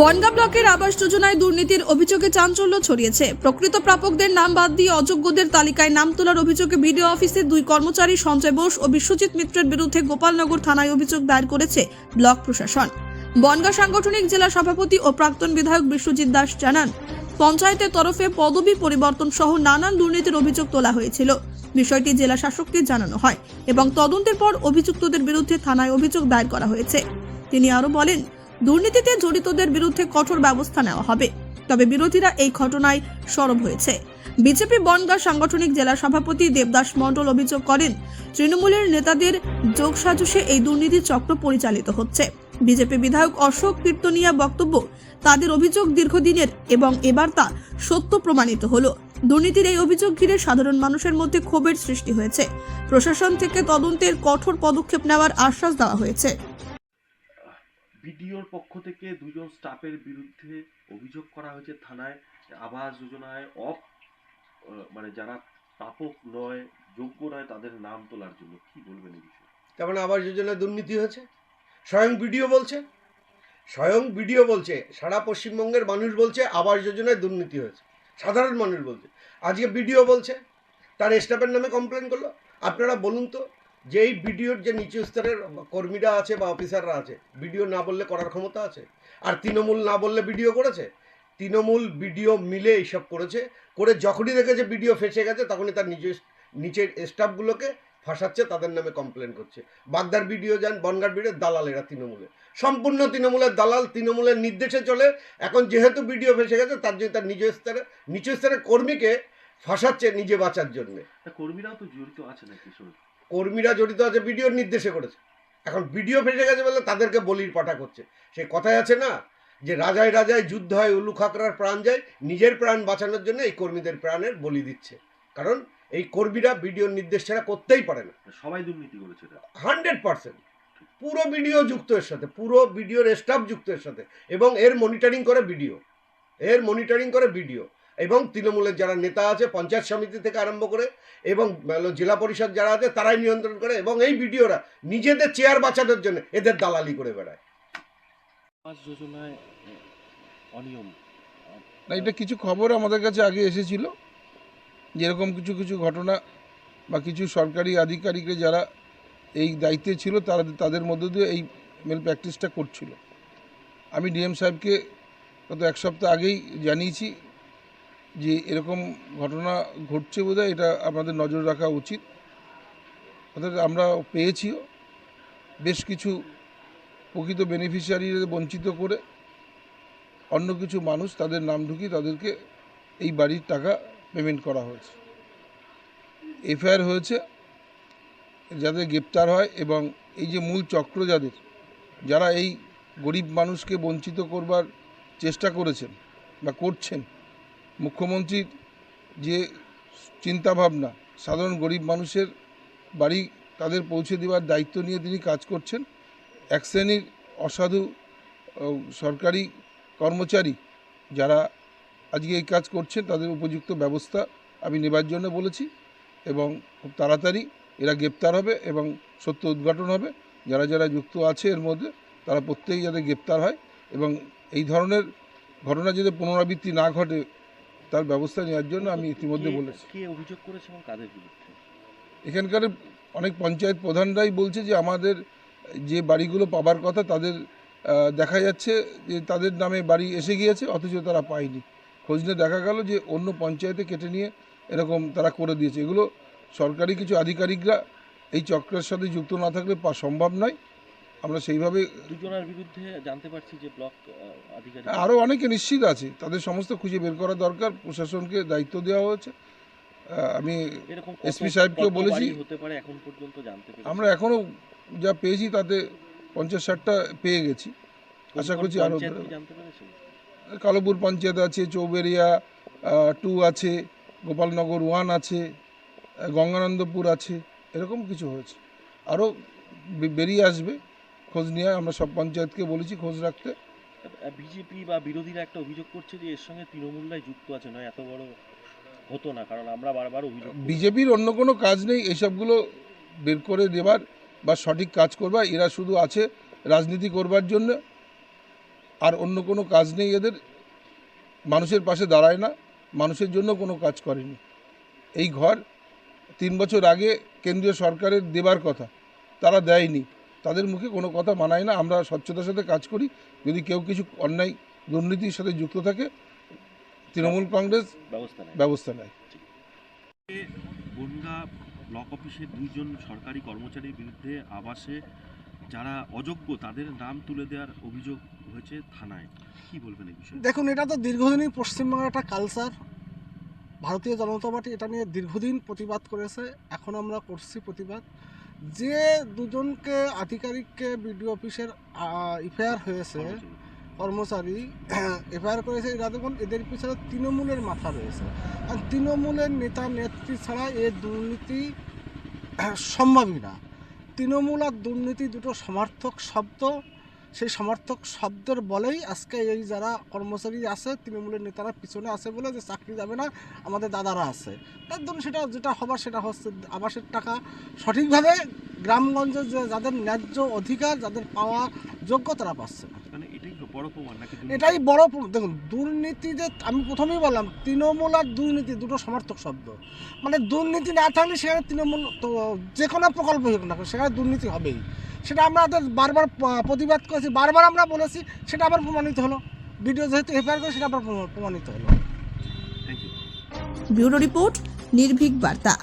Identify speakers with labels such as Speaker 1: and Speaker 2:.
Speaker 1: বনগা ব্লকের আবাস যোজনায় দুর্নীতির অভিযোগে চাঞ্চল্য ছড়িয়েছে। প্রকৃত প্রাপকদের নাম বাদ দিয়ে অযোগ্যদের তালিকায় নাম তোলার অভিযোগে বিডিও অফিসে দুই কর্মচারী সঞ্জয় বোস ও বিশ্বজিৎ মিত্রের বিরুদ্ধে গোপালনগর থানায় অভিযোগ দায়ের করেছে ব্লক প্রশাসন। বনগা সাংগঠনিক জেলা সভাপতি ও প্রাক্তন বিধায়ক বিশ্বজিৎ দাস জানান, পঞ্চায়েতের তরফে পদবি পরিবর্তন সহ নানান দুর্নীতির অভিযোগ তোলা হয়েছিল। বিষয়টি জেলা শাসককে জানানো হয় এবং তদন্তের পর অভিযুক্তদের বিরুদ্ধে থানায় অভিযোগ দায়ের করা হয়েছে। তিনি আরও বলেন দুর্নীতিতে জড়িতদের বিরুদ্ধে কঠোর ব্যবস্থা নেওয়া হবে। তবে বিরোধীরা এই ঘটনায় সরব হয়েছে। বিজেপি বনগাঁ সাংগঠনিক জেলা সভাপতি দেবদাস মণ্ডল অভিযোগ করেন, তৃণমূলের নেতাদের যোগসাজশে এই দুর্নীতি চক্র পরিচালিত হচ্ছে। বিজেপি বিধায়ক অশোক কীর্তনিয়া বক্তব্য, তাদের অভিযোগ দীর্ঘদিনের এবং এবার তা সত্য প্রমাণিত হলো। দুর্নীতির এই অভিযোগ ঘিরে সাধারণ মানুষের মধ্যে ক্ষোভের সৃষ্টি হয়েছে। প্রশাসন থেকে তদন্তের কঠোর পদক্ষেপ নেওয়ার আশ্বাস দেওয়া হয়েছে।
Speaker 2: বিডিওর পক্ষ থেকে দুজন স্টাফের বিরুদ্ধে অভিযোগ করা হয়েছে থানায় আবাস যোজনায় অফ মানে যারা প্রাপক নয়, যোগ্য নয়, তাদের নাম তোলার জন্য। কি বলবেন এই বিষয়ে?
Speaker 3: তার মানে আবাস যোজনায় দুর্নীতি হয়েছে? স্বয়ং বিডিও বলছে? স্বয়ং বিডিও বলছে, সারা পশ্চিমবঙ্গের মানুষ বলছে আবাস যোজনায় দুর্নীতি হয়েছে। সাধারণ মানুষ বলছে। আজকে বিডিও বলছে, তার স্টাফের নামে কমপ্লেন করল। আপনারা বলুন তো যে এই বিডিওর যে নিচু স্তরের কর্মীরা আছে বা অফিসাররা আছে, বিডিও না বললে করার ক্ষমতা আছে। আর তৃণমূল না বললে বিডিও করেছে? তৃণমূল, বিডিও মিলে এইসব করেছে। করে যখনই দেখেছে বিডিও ফেসে গেছে, তখনই তার নিজের নিচের স্টাফগুলোকে ফাঁসাচ্ছে, তাদের নামে কমপ্লেন করছে। বাগদার বিডিও যান, বনগার ভিডিও দালাল এরা তৃণমূলে সম্পূর্ণ তৃণমূলের দালাল তৃণমূলের নির্দেশে চলে। এখন যেহেতু বিডিও ফেসে গেছে, তার জন্য তার নিজ স্তরে, নিচু স্তরের কর্মীকে ফাঁসাচ্ছে নিজে বাঁচার জন্যে।
Speaker 2: কর্মীরাও তো জড়িত আছে নাকি
Speaker 3: কর্মীরা জড়িত আছে বিডিওর নির্দেশে করেছে। এখন বিডিও ফেসে গেছে বলে তাদেরকে বলির পাঠা করছে। সে কথাই আছে না যে রাজায় রাজায় যুদ্ধ হয় উলু খাকরার প্রাণ যায় নিজের প্রাণ বাঁচানোর জন্য এই কর্মীদের প্রাণের বলি দিচ্ছে। কারণ এই কর্মীরা বিডিওর নির্দেশ ছাড়া করতেই পারে না।
Speaker 2: সবাই দুর্নীতি করেছে
Speaker 3: হান্ড্রেড পার্সেন্ট। পুরো বিডিও যুক্ত এর সাথে পুরো বিডিওর স্টাফ যুক্ত এর সাথে এবং এর মনিটরিং করে ভিডিও এর মনিটরিং করে ভিডিও এবং তৃণমূলের যারা নেতা আছে পঞ্চায়েত সমিতি থেকে আরম্ভ করে এবং জেলা পরিষদ যারা আছে তারাই নিয়ন্ত্রণ করে এবং এই ভিডিওরা নিজেদের চেয়ার বাঁচানোর জন্য এদের দালালি করে বেড়ায়।
Speaker 2: আবাস যোজনায় অনিয়ম।
Speaker 4: না এটা কিছু খবর আমাদের কাছে আগে এসেছিল। যেরকম কিছু কিছু ঘটনা বা কিছু সরকারি আধিকারিকরা যারা এই দায়িত্বে ছিল তারা তাদের মধ্য দিয়ে এই মেল প্র্যাকটিসটা করছিল। আমি ডিএম সাহেবকে গত এক সপ্তাহ আগেই জানিয়েছি যে এরকম ঘটনা ঘটছে বোধহয়, এটা আমাদের নজর রাখা উচিত। অর্থাৎ আমরা পেয়েছিও বেশ কিছু প্রকৃত বেনিফিশিয়ারিদের বঞ্চিত করে অন্য কিছু মানুষ তাদের নাম ঢুকিয়ে তাদেরকে এই বাড়ির টাকা পেমেন্ট করা হয়েছে। এফআইআর হয়েছে, যাদের গ্রেপ্তার হয় এবং এই যে মূল চক্র যাদের, যারা এই গরিব মানুষকে বঞ্চিত করবার চেষ্টা করেছেন বা করছেন মুখ্যমন্ত্রীর যে চিন্তাভাবনা, সাধারণ গরিব মানুষের বাড়ি তাদের পৌঁছে দেওয়ার দায়িত্ব নিয়ে তিনি কাজ করছেন। এক শ্রেণির অসাধু সরকারি কর্মচারী যারা আজকে এই কাজ করছেন, তাদের উপযুক্ত ব্যবস্থা আমি নেবার জন্য বলেছি এবং খুব তাড়াতাড়ি এরা গ্রেপ্তার হবে এবং সত্য উদ্ঘাটন হবে। যারা যারা যুক্ত আছে এর মধ্যে তারা প্রত্যেকেই যাতে গ্রেপ্তার হয় এবং এই ধরনের ঘটনা যদি পুনরাবৃত্তি না ঘটে তার ব্যবস্থা নেওয়ার জন্য আমি ইতিমধ্যে বলেছি।
Speaker 2: কে অভিযোগ করেছে এবং কাদের বিরুদ্ধে?
Speaker 4: এখানকার অনেক পঞ্চায়েত প্রধানরাই বলছে যে আমাদের যে বাড়িগুলো পাবার কথা তাদের দেখা যাচ্ছে যে তাদের নামে বাড়ি এসে গিয়েছে অথচ তারা পায়নি। খোঁজ নিয়ে দেখা গেল যে অন্য পঞ্চায়েতে কেটে নিয়ে এরকম তারা করে দিয়েছে। এগুলো সরকারি কিছু আধিকারিকরা এই চক্রের সাথে যুক্ত না থাকলে পা সম্ভব নয়। আমরা সেইভাবে
Speaker 2: দুজনের বিরুদ্ধে জানতে পারছি যে ব্লক আধিকারিক
Speaker 4: আরও অনেকে নিশ্চিত আছে তাদের সমস্ত খুঁজে বের করা দরকার প্রশাসনকে দায়িত্ব দেওয়া হয়েছে। আমি SP সাহেবকেও বলেছি।
Speaker 2: হতে পারে এখন পর্যন্ত জানতে
Speaker 4: আমরা এখনও যা পেয়েছি তাতে পঞ্চাশ ষাটটা পেয়ে গেছি। আশা করছি আরও কালোপুর পঞ্চায়েত আছে চৌবেরিয়া টু আছে গোপালনগর ওয়ান আছে গঙ্গানন্দপুর আছে এরকম কিছু হয়েছে। আরও বেরিয়ে আসবে। খোঁজ নিয়ে আমরা সব পঞ্চায়েতকে বলেছি খোঁজ রাখতে।
Speaker 2: বিজেপি বা বিরোধীরা একটা অভিযোগ করছে যে এর সঙ্গে তৃণমূলরাই যুক্ত আছে নয় এত বড় হতো না কারণ আমরা বারবার অভিযোগ
Speaker 4: বিজেপির অন্য কোনো কাজ নেই এসবগুলো বের করে দেবার বা সঠিক কাজ করবার এরা শুধু আছে রাজনীতি করবার জন্য। আর অন্য কোনো কাজ নেই এদের মানুষের পাশে দাঁড়ায় না মানুষের জন্য কোনো কাজ করেনি। এই ঘর তিন বছর আগে কেন্দ্রীয় সরকারের দেবার কথা তারা দেয়নি। তাদের মুখে কোনো কথা মানায় না। আমরা স্বচ্ছতার সাথে কাজ করি। যদি কেউ কিছু অন্যায় দুর্নীতির সাথে যুক্ত থাকে তৃণমূল কংগ্রেস
Speaker 2: ব্যবস্থা
Speaker 4: ব্যবস্থা নেয়।
Speaker 2: বনগা ব্লক অফিসের দুইজন সরকারি কর্মচারীর বিরুদ্ধে আবাসে যারা অযোগ্য তাদের নাম তুলে দেওয়ার অভিযোগ হয়েছে থানায়। কি বলবেন এই বিষয়ে?
Speaker 5: দেখুন এটা তো দীর্ঘদিনই পশ্চিমবঙ্গের একটা কালচার ভারতীয় জনতা পার্টি এটা নিয়ে দীর্ঘদিন প্রতিবাদ করেছে। এখন আমরা করছি প্রতিবাদ। যে দুজনকে আধিকারিককে বিডিও অফিসের এফআইআর হয়েছে, কর্মচারী, এফআইআর করেছে, এরা দেখুন, এদের পিছনে তৃণমূলের মাথা রয়েছে। আর তৃণমূলের নেতা, নেত্রী ছাড়া এ দুর্নীতি সম্ভবই না। তৃণমূল আর দুর্নীতি দুটো সমার্থক শব্দ সেই সমর্থক শব্দের বলেই আজকে এই যারা কর্মচারী আছে তৃণমূলের নেতারা পিছনে আছে বলে যে চাকরি যাবে না আমাদের দাদারা আছে। তার জন্য সেটা যেটা হবার সেটা হচ্ছে আবাসের টাকা। সঠিকভাবে গ্রামগঞ্জে যে যাদের ন্যায্য অধিকার যাদের পাওয়া যোগ্য তারা পাচ্ছে না।
Speaker 2: মানে এটাই বড়
Speaker 5: দেখুন দুর্নীতি যে আমি প্রথমেই বললাম তৃণমূল আর দুর্নীতি দুটো সমর্থক শব্দ। মানে দুর্নীতি না থাকলে সেখানে তৃণমূল তো যে কোনো প্রকল্প হোক না সেখানে দুর্নীতি হবেই। সেটা আমরা তো বারবার প্রতিবাদ করেছি, বারবার আমরা বলেছি, সেটা আবার প্রমাণিত হলো। ভিডিও যেহেতু এফআইআর করে, সেটা আবার প্রমাণিত হলো।
Speaker 1: ব্যুরো রিপোর্ট, নির্ভীক বার্তা।